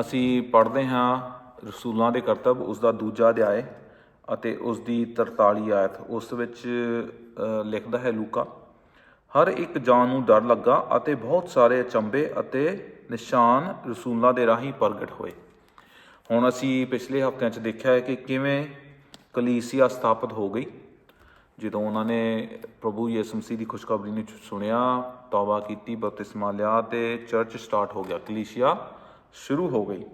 ਅਸੀਂ ਪੜ੍ਹਦੇ ਹਾਂ ਰਸੂਲਾਂ ਦੇ ਕਰਤੱਵ ਉਸ ਦਾ ਦੂਜਾ ਅਧਿਆਇ ਅਤੇ ਉਸ ਦੀ 43 ਆਇਤ, ਉਸ ਵਿੱਚ ਲਿਖਦਾ ਹੈ ਲੂਕਾ, ਹਰ ਇੱਕ ਜਾਨ ਨੂੰ ਡਰ ਲੱਗਾ ਅਤੇ ਬਹੁਤ ਸਾਰੇ ਅਚੰਬੇ ਅਤੇ ਨਿਸ਼ਾਨ ਰਸੂਲਾਂ ਦੇ ਰਾਹੀਂ ਪ੍ਰਗਟ ਹੋਏ। ਹੁਣ ਅਸੀਂ ਪਿਛਲੇ ਹਫ਼ਤਿਆਂ 'ਚ ਦੇਖਿਆ ਹੈ ਕਿ ਕਿਵੇਂ ਕਲੀਸਿਆ ਸਥਾਪਿਤ ਹੋ ਗਈ। ਜਦੋਂ ਉਹਨਾਂ ਨੇ ਪ੍ਰਭੂ ਯਿਸੂ ਮਸੀਹ ਦੀ ਖੁਸ਼ਖਬਰੀ ਨੂੰ ਸੁਣਿਆ, ਤੌਬਾ ਕੀਤੀ, ਬਪਤਿਸਮਾ ਲਿਆ ਤੇ ਚਰਚ ਸਟਾਰਟ ਹੋ ਗਿਆ ਕਲੀਸਿਆ। ਸ਼ੁਰੂ ਹੋ ਗਈ।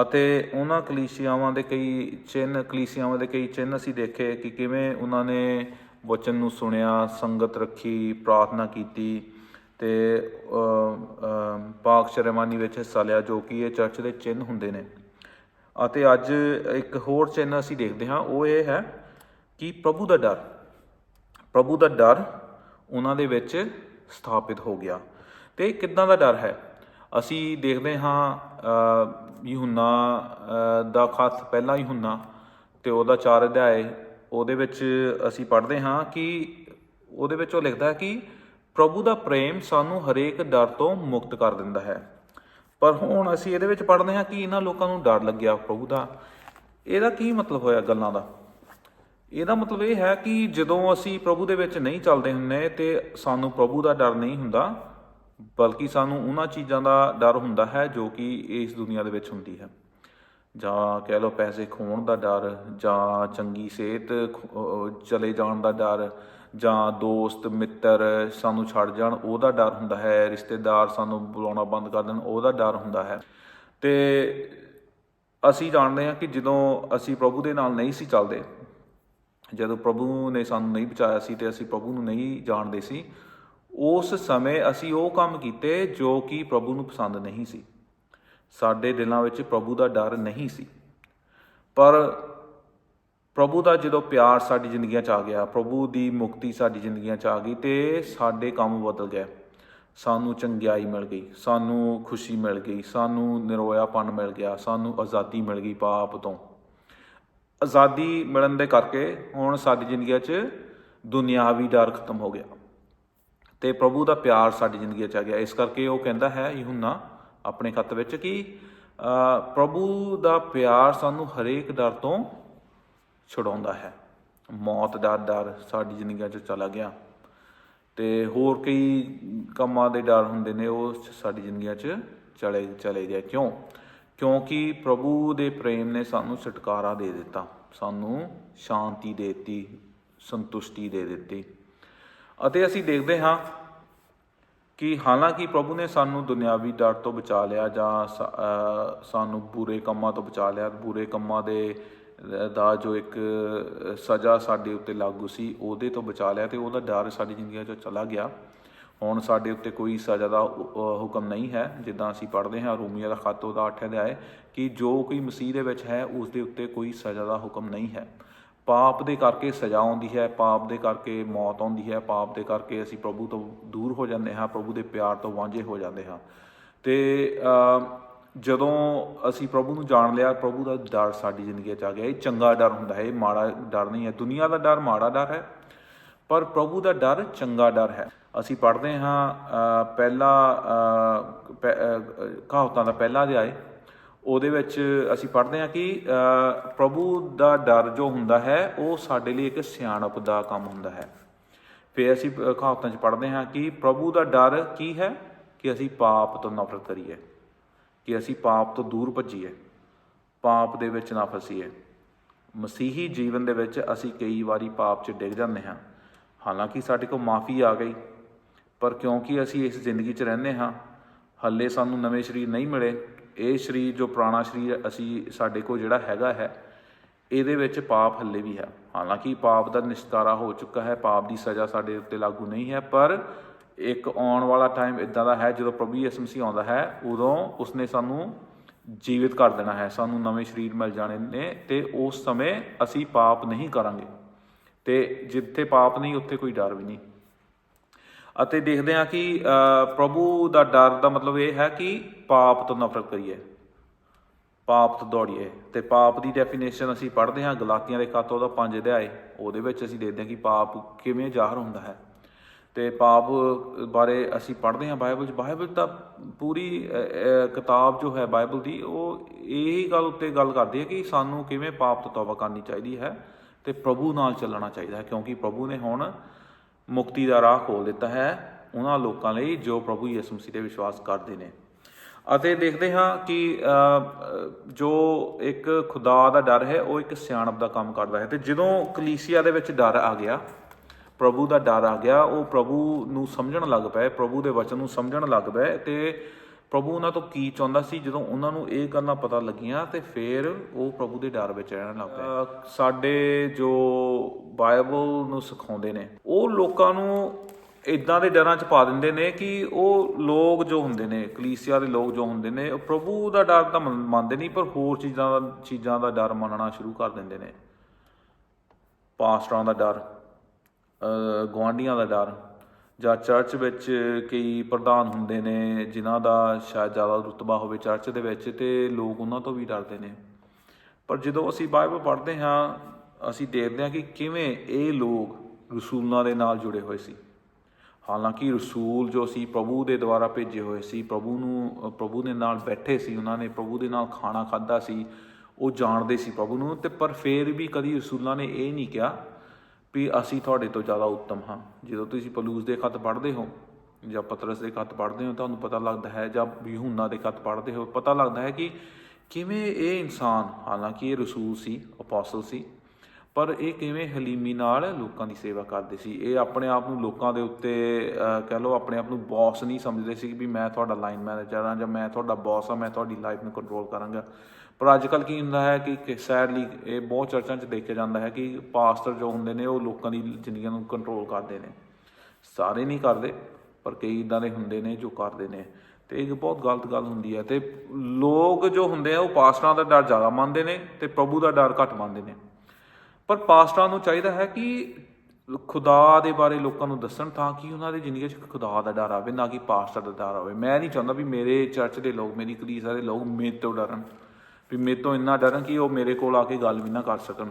ਅਤੇ ਉਹਨਾਂ ਕਲੀਸਿਆਵਾਂ ਦੇ ਕਈ ਚਿੰਨ੍ਹ ਕਲੀਸਿਆਵਾਂ ਦੇ ਕਈ ਚਿੰਨ੍ਹ ਅਸੀਂ ਦੇਖੇ ਕਿ ਕਿਵੇਂ ਉਹਨਾਂ ਨੇ ਵਚਨ ਨੂੰ ਸੁਣਿਆ, ਸੰਗਤ ਰੱਖੀ, ਪ੍ਰਾਰਥਨਾ ਕੀਤੀ ਤੇ ਪਾਕ ਸ਼ਰਮਾਨੀ ਵਿੱਚ ਹਿੱਸਾ ਲਿਆ, ਜੋ ਕਿ ਇਹ ਚਰਚ ਦੇ ਚਿੰਨ੍ਹ ਹੁੰਦੇ ਨੇ। ਅਤੇ ਅੱਜ ਇੱਕ ਹੋਰ ਚਿੰਨ੍ਹ ਅਸੀਂ ਦੇਖਦੇ ਹਾਂ, ਉਹ ਇਹ ਹੈ ਕਿ ਪ੍ਰਭੂ ਦਾ ਡਰ, ਪ੍ਰਭੂ ਦਾ ਡਰ ਉਹਨਾਂ ਦੇ ਵਿੱਚ ਸਥਾਪਿਤ ਹੋ ਗਿਆ। ਤੇ ਕਿੱਦਾਂ ਦਾ ਡਰ ਹੈ? ਅਸੀਂ ਦੇਖਦੇ ਹਾਂ ਅ, ਦਾ ਖਤ ਪਹਿਲਾ ਯੂਹੰਨਾ ਤੇ ਉਹਦਾ ਚਾਰ ਅਧਿਆਏ ਉਹਦੇ ਵਿੱਚ ਅਸੀਂ ਪੜ੍ਹਦੇ ਹਾਂ ਕਿ ਉਹਦੇ ਵਿੱਚ ਉਹ ਲਿਖਦਾ ਹੈ ਕਿ ਪ੍ਰਭੂ ਦਾ ਪ੍ਰੇਮ ਸਾਨੂੰ ਹਰੇਕ ਡਰ ਤੋਂ ਮੁਕਤ ਕਰ ਦਿੰਦਾ ਹੈ। ਪਰ ਹੁਣ ਅਸੀਂ ਇਹਦੇ ਵਿੱਚ ਪੜ੍ਹਦੇ ਹਾਂ ਕਿ ਇਹਨਾਂ ਲੋਕਾਂ ਨੂੰ ਡਰ ਲੱਗਿਆ ਪ੍ਰਭੂ ਦਾ। ਇਹਦਾ ਕੀ ਮਤਲਬ ਹੋਇਆ ਗੱਲਾਂ ਦਾ? ਇਹਦਾ ਮਤਲਬ ਇਹ ਹੈ ਕਿ ਜਦੋਂ ਅਸੀਂ ਪ੍ਰਭੂ ਦੇ ਵਿੱਚ ਨਹੀਂ ਚੱਲਦੇ ਹੁੰਨੇ ਤੇ ਸਾਨੂੰ ਪ੍ਰਭੂ ਦਾ ਡਰ ਨਹੀਂ ਹੁੰਦਾ ਬਲਕਿ ਸਾਨੂੰ ਉਹਨਾਂ ਚੀਜ਼ਾਂ ਦਾ ਡਰ ਹੁੰਦਾ ਹੈ ਜੋ ਕਿ ਇਸ ਦੁਨੀਆ ਦੇ ਵਿੱਚ ਹੁੰਦੀ ਹੈ। ਜਾਂ ਕਹਿ ਲਓ ਪੈਸੇ ਖੋਣ ਦਾ ਡਰ, ਜਾਂ ਚੰਗੀ ਸਿਹਤ ਚਲੇ ਜਾਣ ਦਾ ਡਰ, ਜਾਂ ਦੋਸਤ, ਮਿੱਤਰ ਸਾਨੂੰ ਛੱਡ ਜਾਣ, ਉਹਦਾ ਡਰ ਹੁੰਦਾ ਹੈ। ਰਿਸ਼ਤੇਦਾਰ ਸਾਨੂੰ ਬੁਲਾਉਣਾ ਬੰਦ ਕਰ ਦੇਣ, ਉਹਦਾ ਡਰ ਹੁੰਦਾ ਹੈ। ਤੇ ਅਸੀਂ ਜਾਣਦੇ ਹਾਂ ਕਿ ਜਦੋਂ ਅਸੀਂ ਪ੍ਰਭੂ ਦੇ ਨਾਲ ਨਹੀਂ ਸੀ ਚੱਲਦੇ, ਜਦੋਂ ਪ੍ਰਭੂ ਨੇ ਸਾਨੂੰ ਨਹੀਂ ਬਚਾਇਆ ਸੀ ਤੇ ਅਸੀਂ ਪ੍ਰਭੂ ਨੂੰ ਨਹੀਂ ਜਾਣਦੇ ਸੀ ਉਸ ਸਮੇਂ ਅਸੀਂ ਉਹ ਕੰਮ ਕੀਤੇ ਜੋ ਕਿ ਪ੍ਰਭੂ ਨੂੰ ਪਸੰਦ ਨਹੀਂ ਸੀ। ਸਾਡੇ ਦਿਲਾਂ ਵਿੱਚ ਪ੍ਰਭੂ ਦਾ ਡਰ ਨਹੀਂ ਸੀ। ਪਰ ਪ੍ਰਭੂ ਦਾ ਜਦੋਂ ਪਿਆਰ ਸਾਡੀ ਜ਼ਿੰਦਗੀਆਂ 'ਚ ਆ ਗਿਆ, ਪ੍ਰਭੂ ਦੀ ਮੁਕਤੀ ਸਾਡੀ ਜ਼ਿੰਦਗੀਆਂ 'ਚ ਆ ਗਈ ਤੇ ਸਾਡੇ ਕੰਮ ਬਦਲ ਗਏ। ਸਾਨੂੰ ਚੰਗਿਆਈ ਮਿਲ ਗਈ, ਸਾਨੂੰ ਖੁਸ਼ੀ ਮਿਲ ਗਈ, ਸਾਨੂੰ ਨਿਰੋਇਆਪਨ ਮਿਲ ਗਿਆ, ਸਾਨੂੰ ਆਜ਼ਾਦੀ ਮਿਲ ਗਈ ਪਾਪ ਤੋਂ। ਆਜ਼ਾਦੀ ਮਿਲਣ ਦੇ ਕਰਕੇ ਹੁਣ ਸਾਡੀ ਜ਼ਿੰਦਗੀਆਂ 'ਚ ਦੁਨਿਆਵੀ ਡਰ ਖਤਮ ਹੋ ਗਿਆ। ਤੇ ਪ੍ਰਭੂ ਦਾ ਪਿਆਰ ਸਾਡੀ ਜ਼ਿੰਦਗੀ 'ਚ ਆ ਗਿਆ। ਇਸ ਕਰਕੇ ਉਹ ਕਹਿੰਦਾ ਹੈ, ਯੂਹੰਨਾ, ਆਪਣੇ ਖੱਤ ਵਿੱਚ ਕਿ ਪ੍ਰਭੂ ਦਾ ਪਿਆਰ ਸਾਨੂੰ ਹਰੇਕ ਡਰ ਤੋਂ ਛੁਡਾਉਂਦਾ ਹੈ। ਮੌਤ ਦਾ ਡਰ ਸਾਡੀ ਜ਼ਿੰਦਗੀਆਂ 'ਚ ਚਲਾ ਗਿਆ। ਤੇ ਹੋਰ ਕਈ ਕੰਮਾਂ ਦੇ ਡਰ ਹੁੰਦੇ ਨੇ, ਉਹ ਸਾਡੀ ਜ਼ਿੰਦਗੀਆਂ 'ਚ ਚਲੇ ਚਲੇ ਗਏ ਕਿਉਂ? ਕਿਉਂਕਿ ਪ੍ਰਭੂ ਦੇ ਪ੍ਰੇਮ ਨੇ ਸਾਨੂੰ ਛੁਟਕਾਰਾ ਦੇ ਦਿੱਤਾ। ਸਾਨੂੰ ਸ਼ਾਂਤੀ ਦੇ ਦਿੱਤੀ, ਸੰਤੁਸ਼ਟੀ ਦੇ ਦਿੱਤੀ। ਅਤੇ ਅਸੀਂ ਦੇਖਦੇ ਹਾਂ ਕਿ ਹਾਲਾਂਕਿ ਪ੍ਰਭੂ ਨੇ ਸਾਨੂੰ ਦੁਨਿਆਵੀ ਡਰ ਤੋਂ ਬਚਾ ਲਿਆ ਜਾਂ ਸਾਨੂੰ ਬੁਰੇ ਕੰਮਾਂ ਤੋਂ ਬਚਾ ਲਿਆ। ਬੁਰੇ ਕੰਮਾਂ ਦੇ ਦਾ ਜੋ ਇੱਕ ਸਜ਼ਾ ਸਾਡੇ ਉੱਤੇ ਲਾਗੂ ਸੀ, ਉਹਦੇ ਤੋਂ ਬਚਾ ਲਿਆ ਤੇ ਉਹਦਾ ਡਰ ਸਾਡੀ ਜ਼ਿੰਦਗੀ 'ਚੋਂ ਚਲਾ ਗਿਆ। ਹੁਣ ਸਾਡੇ ਉੱਤੇ ਕੋਈ ਸਜ਼ਾ ਦਾ ਹੁਕਮ ਨਹੀਂ ਹੈ। ਜਿੱਦਾਂ ਅਸੀਂ ਪੜ੍ਹਦੇ ਹਾਂ ਰੂਮੀਆ ਦਾ ਖੱਤ ਉਹਦਾ 8 ਅਧਿਆਇ ਕਿ ਜੋ ਕੋਈ ਮਸੀਹ ਦੇ ਵਿੱਚ ਹੈ, ਉਸ ਦੇ ਉੱਤੇ ਕੋਈ ਸਜ਼ਾ ਦਾ ਹੁਕਮ ਨਹੀਂ ਹੈ। ਪਾਪ ਦੇ ਕਰਕੇ ਸਜ਼ਾ ਆਉਂਦੀ ਹੈ, ਪਾਪ ਦੇ ਕਰਕੇ ਮੌਤ ਆਉਂਦੀ ਹੈ, ਪਾਪ ਦੇ ਕਰਕੇ ਅਸੀਂ ਪ੍ਰਭੂ ਤੋਂ ਦੂਰ ਹੋ ਜਾਂਦੇ ਹਾਂ, ਪ੍ਰਭੂ ਦੇ ਪਿਆਰ ਤੋਂ ਵਾਂਝੇ ਹੋ ਜਾਂਦੇ ਹਾਂ। ਤੇ ਜਦੋਂ ਅਸੀਂ ਪ੍ਰਭੂ ਨੂੰ ਜਾਣ ਲਿਆ, ਪ੍ਰਭੂ ਦਾ ਡਰ ਸਾਡੀ ਜ਼ਿੰਦਗੀ 'ਚ ਆ ਗਿਆ। ਇਹ ਚੰਗਾ ਡਰ ਹੁੰਦਾ ਹੈ ਇਹ ਮਾੜਾ ਡਰ ਨਹੀਂ ਹੈ। ਦੁਨੀਆ ਦਾ ਡਰ ਮਾੜਾ ਡਰ ਹੈ, ਪਰ ਪ੍ਰਭੂ ਦਾ ਡਰ ਚੰਗਾ ਡਰ ਹੈ। ਅਸੀਂ ਪੜ੍ਹਦੇ ਹਾਂ ਪਹਿਲਾ ਕਹਾਵਤਾਂ ਦਾ ਪਹਿਲਾ ਅਧਿਆਇ। ਉਹਦੇ ਵਿੱਚ ਅਸੀਂ ਪੜ੍ਹਦੇ ਹਾਂ ਕਿ ਪ੍ਰਭੂ ਦਾ ਡਰ ਜੋ ਹੁੰਦਾ ਹੈ, ਉਹ ਸਾਡੇ ਲਈ ਇੱਕ ਸਿਆਣਪ ਦਾ ਕੰਮ ਹੁੰਦਾ ਹੈ। ਫਿਰ ਅਸੀਂ ਕਹਾਵਤਾਂ 'ਚ ਪੜ੍ਹਦੇ ਹਾਂ ਕਿ ਪ੍ਰਭੂ ਦਾ ਡਰ ਕੀ ਹੈ? ਕਿ ਅਸੀਂ ਪਾਪ ਤੋਂ ਨਫ਼ਰਤ ਕਰੀਏ, ਕਿ ਅਸੀਂ ਪਾਪ ਤੋਂ ਦੂਰ ਭੱਜੀਏ, ਪਾਪ ਦੇ ਵਿੱਚ ਨਾ ਫਸੀਏ। ਮਸੀਹੀ ਜੀਵਨ ਦੇ ਵਿੱਚ ਅਸੀਂ ਕਈ ਵਾਰੀ ਪਾਪ 'ਚ ਡਿੱਗ ਜਾਂਦੇ ਹਾਂ। ਹਾਲਾਂਕਿ ਸਾਡੇ ਕੋਲ ਮਾਫੀ ਆ ਗਈ, ਪਰ ਕਿਉਂਕਿ ਅਸੀਂ ਇਸ ਜ਼ਿੰਦਗੀ 'ਚ ਰਹਿੰਦੇ ਹਾਂ, ਹੱਲੇ ਸਾਨੂੰ ਨਵੇਂ ਸਰੀਰ ਨਹੀਂ ਮਿਲੇ ਇਹ ਸਰੀਰ ਜੋ ਪੁਰਾਣਾ ਸਰੀਰ ਅਸੀਂ ਸਾਡੇ ਕੋਲ ਜਿਹੜਾ ਹੈਗਾ ਹੈ, ਇਹਦੇ ਵਿੱਚ ਪਾਪ ਹੱਲੇ ਵੀ ਹੈ। ਹਾਲਾਂਕਿ ਪਾਪ ਦਾ ਨਿਸਤਾਰਾ ਹੋ ਚੁੱਕਾ ਹੈ, ਪਾਪ ਦੀ ਸਜ਼ਾ ਸਾਡੇ ਉੱਤੇ ਲਾਗੂ ਨਹੀਂ ਹੈ, ਪਰ ਇੱਕ ਆਉਣ ਵਾਲਾ ਟਾਈਮ ਇਦਾਂ ਦਾ ਹੈ, ਜਦੋਂ ਪ੍ਰਭੂ ਯਿਸੂ ਮਸੀਹ ਆਉਂਦਾ ਹੈ, ਉਦੋਂ ਉਸਨੇ ਸਾਨੂੰ ਜੀਵਿਤ ਕਰ ਦੇਣਾ ਹੈ। ਸਾਨੂੰ ਨਵੇਂ ਸਰੀਰ ਮਿਲ ਜਾਣੇ ਨੇ ਤੇ ਉਸ ਸਮੇਂ ਅਸੀਂ ਪਾਪ ਨਹੀਂ ਕਰਾਂਗੇ। ਤੇ ਜਿੱਥੇ ਪਾਪ ਨਹੀਂ, ਉੱਥੇ ਕੋਈ ਡਰ ਵੀ ਨਹੀਂ। ਅਤੇ ਦੇਖਦੇ ਹਾਂ ਕਿ ਪ੍ਰਭੂ ਦਾ ਡਰ ਦਾ ਮਤਲਬ ਇਹ ਹੈ ਕਿ ਪਾਪ ਤੋਂ ਨਫ਼ਰਤ ਕਰੀਏ। ਪਾਪ ਤੋਂ ਦੌੜੀਏ। ਤੇ ਪਾਪ ਦੀ ਡੈਫੀਨੇਸ਼ਨ ਅਸੀਂ ਪੜ੍ਹਦੇ ਹਾਂ ਗਲਾਤੀਆਂ ਦੇ ਖਾਤੋਂ ਉਹਦਾ 5 ਅਧਿਆਏ। ਉਹਦੇ ਵਿੱਚ ਅਸੀਂ ਦੇਖਦੇ ਹਾਂ ਕਿ ਪਾਪ ਕਿਵੇਂ ਜ਼ਾਹਰ ਹੁੰਦਾ ਹੈ। ਤੇ ਪਾਪ ਬਾਰੇ ਅਸੀਂ ਪੜ੍ਹਦੇ ਹਾਂ ਬਾਈਬਲ 'ਚ। ਬਾਈਬਲ ਤਾਂ ਪੂਰੀ ਕਿਤਾਬ ਜੋ ਹੈ ਬਾਈਬਲ ਦੀ, ਉਹ ਇਹੀ ਗੱਲ ਉੱਤੇ ਗੱਲ ਕਰਦੀ ਹੈ ਕਿ ਸਾਨੂੰ ਕਿਵੇਂ ਪਾਪ ਤੋਂ ਤੌਬਾ ਕਰਨੀ ਚਾਹੀਦੀ ਹੈ ਤੇ ਪ੍ਰਭੂ ਨਾਲ ਚੱਲਣਾ ਚਾਹੀਦਾ ਹੈ। ਕਿਉਂਕਿ ਪ੍ਰਭੂ ਨੇ ਹੁਣ ਮੁਕਤੀ ਦਾ ਰਾਹ ਖੋਲ ਦਿੱਤਾ ਹੈ। ਉਹਨਾਂ ਲੋਕਾਂ ਲਈ ਜੋ ਪ੍ਰਭੂ ਯਿਸੂ ਮਸੀਹ ਤੇ ਵਿਸ਼ਵਾਸ ਕਰਦੇ ਨੇ। ਅਤੇ ਦੇਖਦੇ ਹਾਂ ਕਿ ਜੋ ਇੱਕ ਖੁਦਾ ਦਾ ਡਰ ਹੈ, ਉਹ ਇੱਕ ਸਿਆਣਪ ਦਾ ਕੰਮ ਕਰਦਾ ਹੈ। ਤੇ ਜਦੋਂ ਕਲੀਸਿਆ ਦੇ ਵਿੱਚ ਡਰ ਆ ਗਿਆ, ਪ੍ਰਭੂ ਦਾ ਡਰ ਆ ਗਿਆ, ਉਹ ਪ੍ਰਭੂ ਨੂੰ ਸਮਝਣ ਲੱਗ ਪਏ, ਪ੍ਰਭੂ ਦੇ ਵਚਨ ਨੂੰ ਸਮਝਣ ਲੱਗ ਪਏ ਤੇ ਪ੍ਰਭੂ ਉਹਨਾਂ ਤੋਂ ਕੀ ਚਾਹੁੰਦਾ ਸੀ? ਜਦੋਂ ਉਹਨਾਂ ਨੂੰ ਇਹ ਗੱਲਾਂ ਪਤਾ ਲੱਗੀਆਂ ਤੇ ਫਿਰ ਉਹ ਪ੍ਰਭੂ ਦੇ ਡਰ ਵਿੱਚ ਰਹਿਣ ਲੱਗ ਪਏ। ਸਾਡੇ ਜੋ ਬਾਈਬਲ ਨੂੰ ਸਿਖਾਉਂਦੇ ਨੇ ਉਹ ਲੋਕਾਂ ਨੂੰ ਇਦਾਂ ਦੇ ਡਰਾਂ 'ਚ ਪਾ ਦਿੰਦੇ ਨੇ ਕਿ ਉਹ ਲੋਕ ਜੋ ਹੁੰਦੇ ਨੇ ਕਲੀਸਿਆ ਦੇ ਲੋਕ ਜੋ ਹੁੰਦੇ ਨੇ ਉਹ ਪ੍ਰਭੂ ਦਾ ਡਰ ਤਾਂ ਮੰਨ- ਮੰਨਦੇ ਨਹੀਂ ਪਰ ਹੋਰ ਚੀਜ਼ਾਂ ਦਾ ਚੀਜ਼ਾਂ ਦਾ ਡਰ ਮੰਨਣਾ ਸ਼ੁਰੂ ਕਰ ਦਿੰਦੇ ਨੇ। ਪਾਸਟਰਾਂ ਦਾ ਡਰ ਅ, ਗੁਆਂਢੀਆਂ ਦਾ ਡਰ ਜਾਂ ਚਰਚ ਵਿੱਚ ਕਈ ਪ੍ਰਧਾਨ ਹੁੰਦੇ ਨੇ, ਜਿਨ੍ਹਾਂ ਦਾ ਸ਼ਾਇਦ ਜ਼ਿਆਦਾ ਰੁਤਬਾ ਹੋਵੇ ਚਰਚ ਦੇ ਵਿੱਚ ਤੇ ਲੋਕ ਉਹਨਾਂ ਤੋਂ ਵੀ ਡਰਦੇ ਨੇ। ਪਰ ਜਦੋਂ ਅਸੀਂ ਬਾਈਬਲ ਪੜ੍ਹਦੇ ਹਾਂ, ਅਸੀਂ ਦੇਖਦੇ ਹਾਂ ਕਿ ਕਿਵੇਂ ਇਹ ਲੋਕ ਰਸੂਲਾਂ ਦੇ ਨਾਲ ਜੁੜੇ ਹੋਏ ਸੀ। ਹਾਲਾਂਕਿ ਰਸੂਲ ਜੋ ਸੀ, ਪ੍ਰਭੂ ਦੇ ਦੁਆਰਾ ਭੇਜੇ ਹੋਏ ਸੀ, ਪ੍ਰਭੂ ਨੂੰ, ਪ੍ਰਭੂ ਦੇ ਨਾਲ ਬੈਠੇ ਸੀ, ਉਹਨਾਂ ਨੇ ਪ੍ਰਭੂ ਦੇ ਨਾਲ ਖਾਣਾ ਖਾਦਾ ਸੀ, ਉਹ ਜਾਣਦੇ ਸੀ ਪ੍ਰਭੂ ਨੂੰ, ਤੇ ਪਰ ਫੇਰ ਵੀ ਕਦੀ ਰਸੂਲਾਂ ਨੇ ਇਹ ਨਹੀਂ ਕਿਹਾ ਵੀ ਅਸੀਂ ਤੁਹਾਡੇ ਤੋਂ ਜ਼ਿਆਦਾ ਉੱਤਮ ਹਾਂ। ਜਦੋਂ ਤੁਸੀਂ ਪਲੂਸ ਦੇ ਖੱਤ ਪੜ੍ਹਦੇ ਹੋ ਜਾਂ ਪਤਰਸ ਦੇ ਖੱਤ ਪੜ੍ਹਦੇ ਹੋ, ਤੁਹਾਨੂੰ ਪਤਾ ਲੱਗਦਾ ਹੈ ਜਾਂ ਯਹੂਨਾ ਦੇ ਖੱਤ ਪੜ੍ਹਦੇ ਹੋ, ਪਤਾ ਲੱਗਦਾ ਹੈ ਕਿ ਕਿਵੇਂ ਇਹ ਇਨਸਾਨ, ਹਾਲਾਂਕਿ ਇਹ ਰਸੂਲ ਸੀ ਅਪੋਸਲ ਸੀ, ਪਰ ਇਹ ਕਿਵੇਂ ਹਲੀਮੀ ਨਾਲ ਲੋਕਾਂ ਦੀ ਸੇਵਾ ਕਰਦੇ ਸੀ। ਇਹ ਆਪਣੇ ਆਪ ਨੂੰ ਲੋਕਾਂ ਦੇ ਉੱਤੇ ਕਹਿ ਲਓ ਆਪਣੇ ਆਪ ਨੂੰ ਬੌਸ ਨਹੀਂ ਸਮਝਦੇ ਸੀ ਵੀ ਮੈਂ ਤੁਹਾਡਾ ਲਾਈਨ ਮੈਨੇਜਰ ਹਾਂ ਜਾਂ ਮੈਂ ਤੁਹਾਡਾ ਬੌਸ ਹਾਂ, ਮੈਂ ਤੁਹਾਡੀ ਲਾਈਫ ਨੂੰ ਕੰਟਰੋਲ ਕਰਾਂਗਾ। ਪਰ ਅੱਜ ਕੱਲ੍ਹ ਕੀ ਹੁੰਦਾ ਹੈ ਕਿ ਸੈਡਲੀ ਇਹ ਬਹੁਤ ਚਰਚਾਂ 'ਚ ਦੇਖਿਆ ਜਾਂਦਾ ਹੈ ਕਿ ਪਾਸਟਰ ਜੋ ਹੁੰਦੇ ਨੇ ਉਹ ਲੋਕਾਂ ਦੀ ਜ਼ਿੰਦਗੀ ਨੂੰ ਕੰਟਰੋਲ ਕਰਦੇ ਨੇ। ਸਾਰੇ ਨਹੀਂ ਕਰਦੇ, ਪਰ ਕਈ ਇਦਾਂ ਦੇ ਹੁੰਦੇ ਨੇ ਜੋ ਕਰਦੇ ਨੇ। ਤੇ ਇਹ ਬਹੁਤ ਗਲਤ ਗੱਲ ਹੁੰਦੀ ਹੈ ਤੇ ਲੋਕ ਜੋ ਹੁੰਦੇ ਆ ਉਹ ਪਾਸਟਰਾਂ ਦਾ ਡਰ ਜ਼ਿਆਦਾ ਮੰਨਦੇ ਨੇ ਤੇ ਪ੍ਰਭੂ ਦਾ ਡਰ ਘੱਟ ਮੰਨਦੇ ਨੇ। ਪਰ ਪਾਸਟਰਾਂ ਨੂੰ ਚਾਹੀਦਾ ਹੈ ਕਿ ਖੁਦਾ ਦੇ ਬਾਰੇ ਲੋਕਾਂ ਨੂੰ ਦੱਸਣ ਤਾਂ ਕਿ ਉਹਨਾਂ ਦੀ ਜ਼ਿੰਦਗੀ 'ਚ ਖੁਦਾ ਦਾ ਡਰ ਆਵੇ, ਨਾ ਕਿ ਪਾਸਟਰ ਦਾ ਡਰ ਆਵੇ। ਮੈਂ ਨਹੀਂ ਚਾਹੁੰਦਾ ਵੀ ਮੇਰੇ ਚਰਚ ਦੇ ਲੋਕ, ਮੇਰੀ ਕਲੀਸਾ ਦੇ ਲੋਕ ਮੇਰੇ ਤੋਂ ਡਰਨ। ਵੀ ਮੇਰੇ ਤੋਂ ਇੰਨਾ ਡਰਨ ਕਿ ਉਹ ਮੇਰੇ ਕੋਲ ਆ ਕੇ ਗੱਲ ਵੀ ਨਾ ਕਰ ਸਕਣ,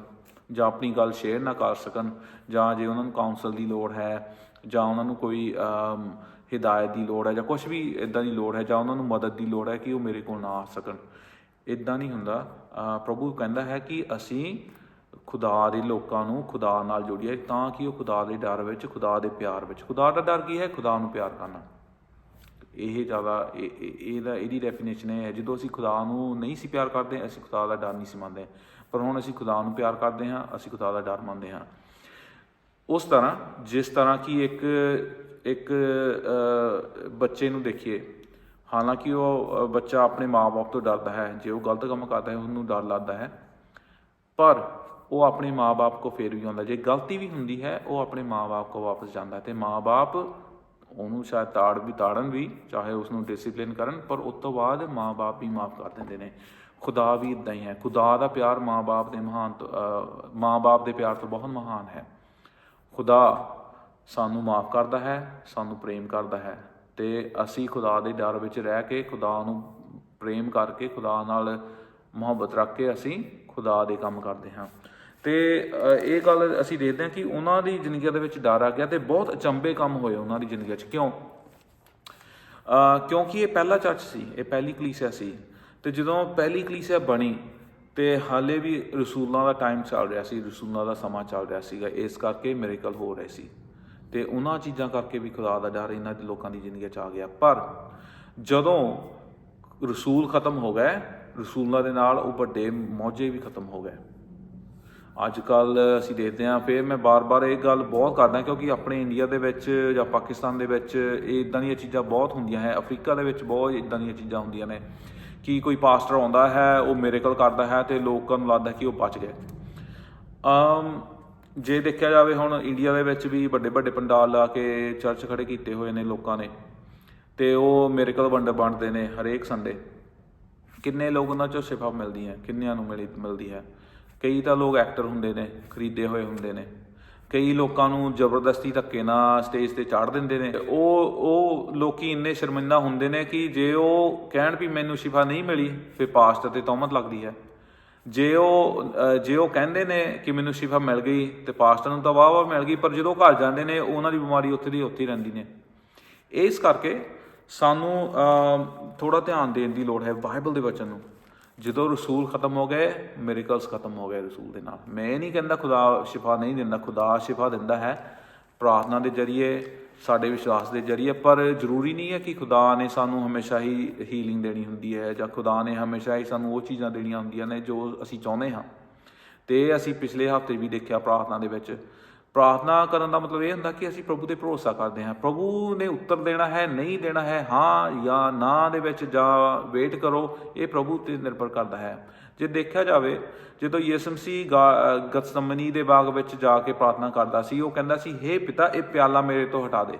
ਜਾਂ ਆਪਣੀ ਗੱਲ ਸ਼ੇਅਰ ਨਾ ਕਰ ਸਕਣ, ਜਾਂ ਜੇ ਉਹਨਾਂ ਨੂੰ ਕਾਉਂਸਲ ਦੀ ਲੋੜ ਹੈ, ਜਾਂ ਉਹਨਾਂ ਨੂੰ ਕੋਈ ਹਿਦਾਇਤ ਦੀ ਲੋੜ ਹੈ, ਜਾਂ ਕੁਝ ਵੀ ਇਦਾਂ ਦੀ ਲੋੜ ਹੈ, ਜਾਂ ਉਹਨਾਂ ਨੂੰ ਮਦਦ ਦੀ ਲੋੜ ਹੈ ਕਿ ਉਹ ਮੇਰੇ ਕੋਲ ਨਾ ਆ ਸਕਣ। ਇਦਾਂ ਨਹੀਂ ਹੁੰਦਾ। ਪ੍ਰਭੂ ਕਹਿੰਦਾ ਹੈ ਕਿ ਅਸੀਂ ਖੁਦਾ ਦੇ ਲੋਕਾਂ ਨੂੰ ਖੁਦਾ ਨਾਲ ਜੋੜੀਏ ਤਾਂ ਕਿ ਉਹ ਖੁਦਾ ਦੇ ਡਰ ਵਿੱਚ, ਖੁਦਾ ਦੇ ਪਿਆਰ ਵਿੱਚ, ਖੁਦਾ ਦਾ ਡਰ ਕੀ ਹੈ? ਖੁਦਾ ਨੂੰ ਪਿਆਰ ਕਰਨਾ। ਇਹ ਜ਼ਿਆਦਾ, ਇਹ- ਇਹਦਾ, ਇਹਦੀ ਡੈਫੀਨੇਸ਼ਨ ਇਹ ਹੈ, ਜਦੋਂ ਅਸੀਂ ਖੁਦਾ ਨੂੰ ਨਹੀਂ ਸੀ ਪਿਆਰ ਕਰਦੇ, ਅਸੀਂ ਖੁਦਾ ਦਾ ਡਰ ਨਹੀਂ ਸੀ ਮੰਨਦੇ। ਪਰ ਹੁਣ ਅਸੀਂ ਖੁਦਾ ਨੂੰ ਪਿਆਰ ਕਰਦੇ ਹਾਂ, ਅਸੀਂ ਖੁਦਾ ਦਾ ਡਰ ਮੰਨਦੇ ਹਾਂ। ਉਸ ਤਰ੍ਹਾਂ, ਜਿਸ ਤਰ੍ਹਾਂ ਕਿ ਇੱਕ ਇੱਕ ਬੱਚੇ ਨੂੰ ਦੇਖੀਏ, ਹਾਲਾਂਕਿ ਉਹ ਬੱਚਾ ਆਪਣੇ ਮਾਪੇ ਤੋਂ ਡਰਦਾ ਹੈ, ਜੇ ਉਹ ਗਲਤ ਕੰਮ ਕਰਦਾ ਹੈ, ਉਹਨੂੰ ਡਰ ਲੱਗਦਾ ਹੈ। ਪਰ ਉਹ ਆਪਣੇ ਮਾਪੇ ਕੋ ਫੇਰ ਵੀ ਆਉਂਦਾ ਜੇ ਗਲਤੀ ਵੀ ਹੁੰਦੀ ਹੈ, ਉਹ ਆਪਣੇ ਮਾਪੇ ਕੋ ਵਾਪਸ ਜਾਂਦਾ ਹੈ। ਤੇ ਮਾਪੇ ਉਹਨੂੰ ਸ਼ਾਇਦ ਤਾੜ ਵੀ ਤਾੜਨ ਵੀ ਚਾਹੇ ਉਸ ਨੂੰ ਡਿਸਪਲਿਨ ਕਰਨ ਪਰ ਉਸ ਤੋਂ ਬਾਅਦ ਮਾਂ ਬਾਪ ਵੀ ਮਾਫ ਕਰ ਦਿੰਦੇ ਨੇ। ਖੁਦਾ ਵੀ ਇਦਾਂ ਹੀ ਹੈ। ਖੁਦਾ ਦਾ ਪਿਆਰ ਮਾਂ ਬਾਪ ਦੇ ਮਹਾਨ ਤੋਂ ਅ, ਮਾਪੇ ਦੇ ਪਿਆਰ ਤੋਂ ਬਹੁਤ ਮਹਾਨ ਹੈ। ਖੁਦਾ ਸਾਨੂੰ ਮਾਫ ਕਰਦਾ ਹੈ ਸਾਨੂੰ ਪ੍ਰੇਮ ਕਰਦਾ ਹੈ। ਤੇ ਅਸੀਂ ਖੁਦਾ ਦੇ ਡਰ ਵਿੱਚ ਰਹਿ ਕੇ ਖੁਦਾ ਨੂੰ ਪ੍ਰੇਮ ਕਰਕੇ ਖੁਦਾ ਨਾਲ ਮੁਹੱਬਤ ਰੱਖ ਕੇ ਅਸੀਂ ਖੁਦਾ ਦੇ ਕੰਮ ਕਰਦੇ ਹਾਂ। ਤੇ ਇਹ ਗੱਲ ਅਸੀਂ ਦੇਖਦੇ ਹਾਂ ਕਿ ਉਹਨਾਂ ਦੀ ਜ਼ਿੰਦਗੀ ਦੇ ਵਿੱਚ ਡਰ ਆ ਗਿਆ ਤੇ ਬਹੁਤ ਅਚੰਬੇ ਕੰਮ ਹੋਏ ਉਹਨਾਂ ਦੀ ਜ਼ਿੰਦਗੀ 'ਚ। ਕਿਉਂ? ਕਿਉਂਕਿ ਇਹ ਪਹਿਲਾ ਚਰਚ ਸੀ, ਇਹ ਪਹਿਲੀ ਕਲੀਸਿਆ ਸੀ। ਤੇ ਜਦੋਂ ਪਹਿਲੀ ਕਲੀਸਿਆ ਬਣੀ ਤੇ ਹਾਲੇ ਵੀ ਰਸੂਲਾਂ ਦਾ ਟਾਈਮ ਚੱਲ ਰਿਹਾ ਸੀ, ਰਸੂਲਾਂ ਦਾ ਸਮਾਂ ਚੱਲ ਰਿਹਾ ਸੀਗਾ, ਇਸ ਕਰਕੇ ਮਿਰੇਕਲ ਹੋ ਰਹੇ ਸੀ। ਤੇ ਉਹਨਾਂ ਚੀਜ਼ਾਂ ਕਰਕੇ ਵੀ ਖੁਦਾ ਦਾ ਡਰ ਇਹਨਾਂ ਦੇ ਲੋਕਾਂ ਦੀ ਜ਼ਿੰਦਗੀ 'ਚ ਆ ਗਿਆ। ਪਰ ਜਦੋਂ ਰਸੂਲ ਖਤਮ ਹੋ ਗਏ, ਰਸੂਲਾਂ ਦੇ ਨਾਲ ਉਹ ਵੱਡੇ ਮੌਜੇ ਵੀ ਖਤਮ ਹੋ ਗਏ। ਅੱਜ ਕੱਲ ਅਸੀਂ ਦੇਖਦੇ ਹਾਂ, ਫਿਰ ਮੈਂ ਬਾਰ-ਬਾਰ ਇਹ ਗੱਲ ਬਹੁਤ ਕਰਦਾ ਕਿਉਂਕਿ ਆਪਣੇ ਇੰਡੀਆ ਦੇ ਵਿੱਚ ਜਾਂ ਪਾਕਿਸਤਾਨ ਦੇ ਵਿੱਚ ਇਹ ਇਦਾਂ ਦੀਆਂ ਚੀਜ਼ਾਂ ਬਹੁਤ ਹੁੰਦੀਆਂ ਹੈ, ਅਫਰੀਕਾ ਦੇ ਵਿੱਚ ਬਹੁਤ ਇਦਾਂ ਦੀਆਂ ਚੀਜ਼ਾਂ ਹੁੰਦੀਆਂ ਨੇ ਕਿ ਕੋਈ ਪਾਸਟਰ ਆਉਂਦਾ ਹੈ, ਉਹ ਮਿਰੇਕਲ ਕਰਦਾ ਹੈ ਤੇ ਲੋਕਾਂ ਨੂੰ ਲੱਗਦਾ ਕਿ ਉਹ ਬਚ ਗਏ ਅਮ ਜੇ ਦੇਖਿਆ ਜਾਵੇ ਹੁਣ ਇੰਡੀਆ ਦੇ ਵਿੱਚ ਵੀ ਵੱਡੇ ਵੱਡੇ ਪੰਡਾਲ ਲਾ ਕੇ ਚਰਚ ਖੜੇ ਕੀਤੇ ਹੋਏ ਨੇ ਲੋਕਾਂ ਨੇ ਤੇ ਉਹ ਮਿਰੇਕਲ ਵੰਡ ਵੰਡਦੇ ਨੇ ਹਰੇਕ ਸੰਡੇ ਕਿੰਨੇ ਲੋਕ ਉਹਨਾਂ ਚੋਂ ਸ਼ਿਫਾ ਮਿਲਦੀ ਹੈ ਕਿੰਨਿਆਂ ਨੂੰ ਮਿਲੀ ਮਿਲਦੀ ਹੈ? ਕਈ ਤਾਂ ਲੋਕ ਐਕਟਰ ਹੁੰਦੇ ਨੇ, ਖਰੀਦੇ ਹੋਏ ਹੁੰਦੇ ਨੇ। ਕਈ ਲੋਕਾਂ ਨੂੰ ਜ਼ਬਰਦਸਤੀ ਧੱਕੇ ਨਾਲ ਸਟੇਜ ਤੇ ਚਾੜ ਦਿੰਦੇ ਨੇ। ਉਹ ਉਹ ਲੋਕੀ ਇੰਨੇ ਸ਼ਰਮਿੰਦਾ ਹੁੰਦੇ ਨੇ ਕਿ ਜੇ ਉਹ ਕਹਿਣ ਵੀ ਮੈਨੂੰ ਸ਼ਿਫਾ ਨਹੀਂ ਮਿਲੀ, ਫਿਰ ਪਾਸਟਰ ਤੇ ਤੌਮਤ ਲੱਗਦੀ ਹੈ। ਜੇ ਉਹ ਜੇ ਉਹ ਕਹਿੰਦੇ ਨੇ ਕਿ ਮੈਨੂੰ ਸ਼ਿਫਾ ਮਿਲ ਗਈ, ਤੇ ਪਾਸਟਰ ਨੂੰ ਤਾਂ ਵਾਹ ਵਾਹ ਮਿਲ ਗਈ, ਪਰ ਜਦੋਂ ਘਰ ਜਾਂਦੇ ਨੇ, ਉਹਨਾਂ ਦੀ ਬਿਮਾਰੀ ਉੱਥੇ ਦੀ ਉੱਥੇ ਹੀ ਰਹਿੰਦੀ ਨੇ। ਇਸ ਕਰਕੇ ਸਾਨੂੰ ਥੋੜਾ ਧਿਆਨ ਦੇਣ ਦੀ ਲੋੜ ਹੈ ਬਾਈਬਲ ਦੇ ਵਚਨ ਨੂੰ। ਜਦੋਂ ਰਸੂਲ ਖਤਮ ਹੋ ਗਏ ਮਿਰੇਕਲਸ ਖਤਮ ਹੋ ਗਏ ਰਸੂਲ ਦੇ ਨਾਲ। ਮੈਂ ਇਹ ਨਹੀਂ ਕਹਿੰਦਾ ਖੁਦਾ ਸ਼ਿਫਾ ਨਹੀਂ ਦਿੰਦਾ, ਖੁਦਾ ਸ਼ਿਫਾ ਦਿੰਦਾ ਹੈ ਪ੍ਰਾਰਥਨਾ ਦੇ ਜਰੀਏ, ਸਾਡੇ ਵਿਸ਼ਵਾਸ ਦੇ ਜਰੀਏ, ਪਰ ਜ਼ਰੂਰੀ ਨਹੀਂ ਹੈ ਕਿ ਖੁਦਾ ਨੇ ਸਾਨੂੰ ਹਮੇਸ਼ਾ ਹੀ ਹੀਲਿੰਗ ਦੇਣੀ ਹੁੰਦੀ ਹੈ ਜਾਂ ਖੁਦਾ ਨੇ ਹਮੇਸ਼ਾ ਹੀ ਸਾਨੂੰ ਉਹ ਚੀਜ਼ਾਂ ਦੇਣੀਆਂ ਹੁੰਦੀਆਂ ਨੇ ਜੋ ਅਸੀਂ ਚਾਹੁੰਦੇ ਹਾਂ। ਤੇ ਅਸੀਂ ਪਿਛਲੇ ਹਫ਼ਤੇ ਵੀ ਦੇਖਿਆ ਪ੍ਰਾਰਥਨਾ ਦੇ ਵਿੱਚ। ਪ੍ਰਾਰਥਨਾ ਕਰਨ ਦਾ ਮਤਲਬ ਇਹ ਹੁੰਦਾ ਕਿ ਅਸੀਂ ਪ੍ਰਭੂ ਤੇ ਭਰੋਸਾ ਕਰਦੇ ਹਾਂ। ਪ੍ਰਭੂ ਨੇ ਉੱਤਰ ਦੇਣਾ ਹੈ, ਨਹੀਂ ਦੇਣਾ ਹੈ, ਹਾਂ ਜਾਂ ਨਾ ਦੇ ਵਿੱਚ ਜਾਂ ਵੇਟ ਕਰੋ, ਇਹ ਪ੍ਰਭੂ ਤੇ ਨਿਰਭਰ ਕਰਦਾ ਹੈ। ਜੇ ਦੇਖਿਆ ਜਾਵੇ, ਜਦੋਂ ਯਿਸੂ ਮਸੀਹ ਗਾ- ਗਤਸਮਨੀ ਦੇ ਬਾਗ ਵਿੱਚ ਜਾ ਕੇ ਪ੍ਰਾਰਥਨਾ ਕਰਦਾ ਸੀ, ਉਹ ਕਹਿੰਦਾ ਸੀ, ਹੇ ਪਿਤਾ, ਇਹ ਪਿਆਲਾ ਮੇਰੇ ਤੋਂ ਹਟਾ ਦੇ।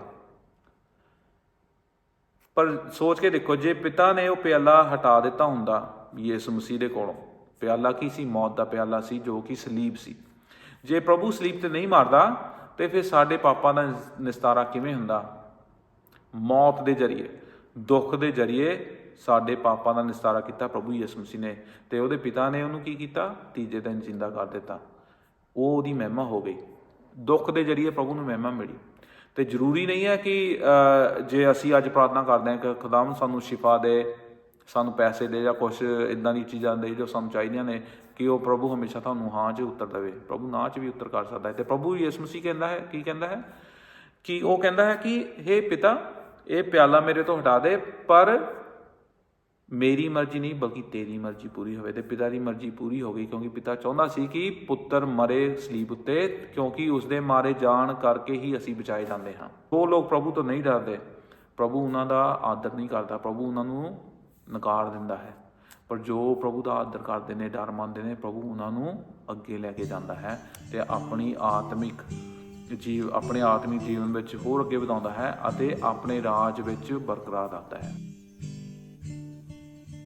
ਪਰ ਸੋਚ ਕੇ ਦੇਖੋ, ਜੇ ਪਿਤਾ ਨੇ ਉਹ ਪਿਆਲਾ ਹਟਾ ਦਿੱਤਾ ਹੁੰਦਾ ਯਿਸੂ ਮਸੀਹ ਦੇ ਕੋਲੋਂ, ਪਿਆਲਾ ਕੀ ਸੀ? ਮੌਤ ਦਾ ਪਿਆਲਾ ਸੀ, ਜੋ ਕਿ ਸਲੀਬ ਸੀ। ਜੇ ਪ੍ਰਭੂ ਸਲੀਬ ਤੇ ਨਹੀਂ ਮਾਰਦਾ, ਤੇ ਫਿਰ ਸਾਡੇ ਪਾਪਾਂ ਦਾ ਨਿਸਤਾਰਾ ਕਿਵੇਂ ਹੁੰਦਾ? ਮੌਤ ਦੇ ਜਰੀਏ, ਦੁੱਖ ਦੇ ਜਰੀਏ ਸਾਡੇ ਪਾਪਾਂ ਦਾ ਨਿਸਤਾਰਾ ਕੀਤਾ ਪ੍ਰਭੂ ਯਿਸੂ ਮਸੀਹ ਨੇ, ਤੇ ਉਹਦੇ ਪਿਤਾ ਨੇ ਉਹਨੂੰ ਕੀ ਕੀਤਾ? ਤੀਜੇ ਦਿਨ ਜਿੰਦਾ ਕਰ ਦਿੱਤਾ। ਉਹ ਉਹਦੀ ਮਹਿਮਾ ਹੋ ਗਈ। ਦੁੱਖ ਦੇ ਜਰੀਏ ਪ੍ਰਭੂ ਨੂੰ ਮਹਿਮਾ ਮਿਲੀ। ਤੇ ਜ਼ਰੂਰੀ ਨਹੀਂ ਹੈ ਕਿ ਜੇ ਅਸੀਂ ਅੱਜ ਪ੍ਰਾਰਥਨਾ ਕਰਦੇ ਹਾਂ ਕਿ ਖੁਦਾਵੰ ਸਾਨੂੰ ਸ਼ਿਫਾ ਦੇ ਸਾਨੂੰ ਪੈਸੇ ਦੇ ਜਾਂ ਕੁਝ ਇਦਾਂ ਦੀ ਚੀਜ਼ਾਂ ਦੇ ਜੋ ਸਾਨੂੰ ਚਾਹੀਦੀਆਂ ਨੇ, ਕਿ ਉਹ ਪ੍ਰਭੂ ਹਮੇਸ਼ਾ ਤੁਹਾਨੂੰ ਹਾਂ 'ਚ ਉੱਤਰ ਦੇਵੇ। ਪ੍ਰਭੂ ਨਾ 'ਚ ਵੀ ਉੱਤਰ ਕਰ ਸਕਦਾ ਹੈ। ਤੇ ਪ੍ਰਭੂ ਯਿਸੂ ਮਸੀਹ ਕਹਿੰਦਾ ਹੈ, ਕੀ ਕਹਿੰਦਾ ਹੈ? ਕਿ ਉਹ ਕਹਿੰਦਾ ਹੈ ਕਿ हे ਪਿਤਾ, ਇਹ ਪਿਆਲਾ ਮੇਰੇ ਤੋਂ ਹਟਾ ਦੇ, ਪਰ ਮੇਰੀ ਮਰਜ਼ੀ ਨਹੀਂ, ਬਲਕਿ ਤੇਰੀ ਮਰਜ਼ੀ ਪੂਰੀ ਹੋਵੇ। ਤੇ ਪਿਤਾ ਦੀ ਮਰਜ਼ੀ ਪੂਰੀ ਹੋ ਗਈ, ਕਿਉਂਕਿ ਪਿਤਾ ਚਾਹੁੰਦਾ ਸੀ ਕਿ ਪੁੱਤਰ ਮਰੇ ਸਲੀਬ ਉੱਤੇ, ਕਿਉਂਕਿ ਉਸਦੇ ਮਾਰੇ ਜਾਣ ਕਰਕੇ ਹੀ ਅਸੀਂ ਬਚਾਏ ਜਾਂਦੇ ਹਾਂ। ਉਹ ਲੋਕ ਪ੍ਰਭੂ ਤੋਂ ਨਹੀਂ ਡਰਦੇ। ਪ੍ਰਭੂ ਉਹਨਾਂ ਦਾ ਆਦਰ ਨਹੀਂ ਕਰਦਾ। ਪ੍ਰਭੂ ਉਹਨਾਂ ਨੂੰ ਨਕਾਰ ਦਿੰਦਾ ਹੈ। ਪਰ ਜੋ ਪ੍ਰਭੂ ਦਾ ਆਦਰ ਕਰਦੇ ਨੇ, ਡਰ ਮੰਨਦੇ ਨੇ, ਪ੍ਰਭੂ ਉਹਨਾਂ ਨੂੰ ਅੱਗੇ ਲੈ ਕੇ ਜਾਂਦਾ ਹੈ ਤੇ ਆਪਣੀ ਆਤਮਿਕ ਜੀਵ, ਆਪਣੇ ਆਤਮਿਕ ਜੀਵਨ ਵਿੱਚ ਹੋਰ ਅੱਗੇ ਵਧਾਉਂਦਾ ਹੈ ਅਤੇ ਆਪਣੇ ਰਾਜ ਵਿੱਚ ਬਰਕਰਾਰ ਰੱਖਦਾ ਹੈ।